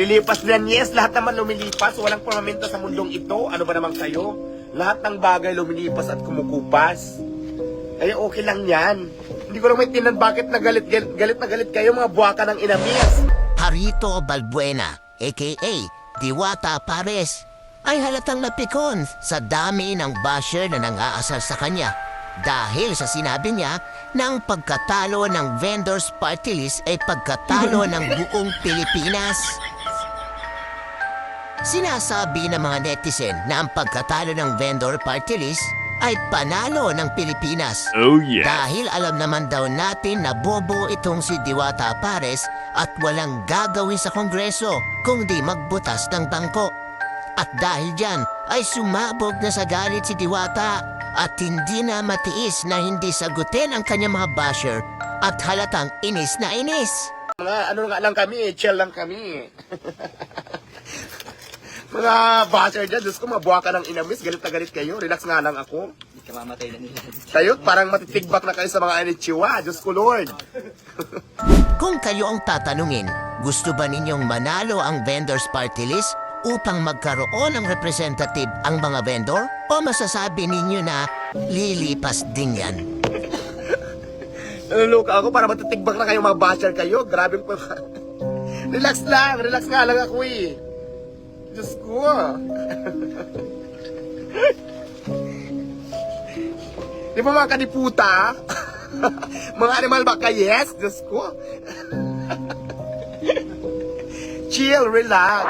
Lilipas yan. Yes, lahat naman lumilipas. Walang permanente sa mundong ito. Ano ba naman kayo? Lahat ng bagay lumilipas at kumukupas. Ay, okay lang yan. Hindi ko lang maintindihan bakit na galit, galit, galit na galit kayo mga buwaka ng inamis. Harito Balbuena, aka Diwata Pares, ay halatang napikon sa dami ng basher na nang-aasar sa kanya dahil sa sinabi niya na ang pagkatalo ng vendors party list ay pagkatalo ng buong Pilipinas. Sinasabi ng mga netizen na ang pagkatalo ng vendor party list ay panalo ng Pilipinas. Oh yeah. Dahil alam naman daw natin na bobo itong si Diwata Pares at walang gagawin sa Kongreso kundi magbutas ng bangko. At dahil dyan ay sumabog na sa galit si Diwata at hindi na matiis na hindi sagutin ang kanyang mga basher at halatang inis na inis. Mga ano nga lang kami, eh, chill lang kami. mga basher dyan, Diyos ko, mga buwaka ng inamis, galit na galit kayo. Relax nga lang ako. Hindi ka mamatay na nila. Kayo, parang matitigbak na kayo sa mga anichiwa. Diyos ko, Lord. Kung kayo ang tatanungin, gusto ba ninyong manalo ang vendors party list upang magkaroon ng representative ang mga vendor? O masasabi ninyo na lilipas din yan? Naluluka ako para matitigbak na kayo, mga basher kayo. Grabe po. relax lang, relax nga lang ako eh. Diyos ko. Di ba mga kaniputa? mga animal ba ka? Yes, Diyos ko. Chill, relax.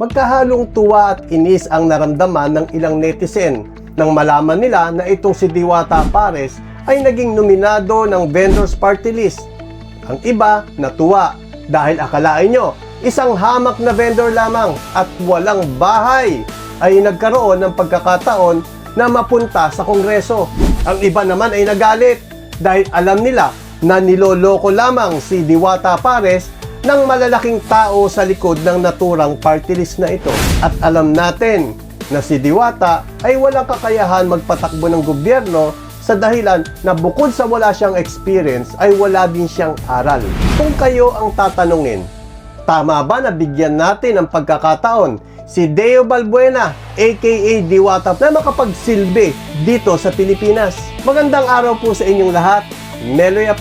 Magkahalong tuwa at inis ang naramdaman ng ilang netizen nang malaman nila na itong si Diwata Pares ay naging nominado ng Vendors Party List. Ang iba natuwa dahil akalain nyo, isang hamak na vendor lamang at walang bahay ay nagkaroon ng pagkakataon na mapunta sa Kongreso. Ang iba naman ay nagalit dahil alam nila na niloloko lamang si Diwata Pares ng malalaking tao sa likod ng naturang party list na ito. At alam natin na si Diwata ay walang kakayahan magpatakbo ng gobyerno sa dahilan na bukod sa wala siyang experience ay wala din siyang aral. Kung kayo ang tatanungin, tama ba na bigyan natin ng pagkakataon si Deo Balbuena aka Diwata na makapagsilbi dito sa Pilipinas? Magandang araw po sa inyong lahat. Meloy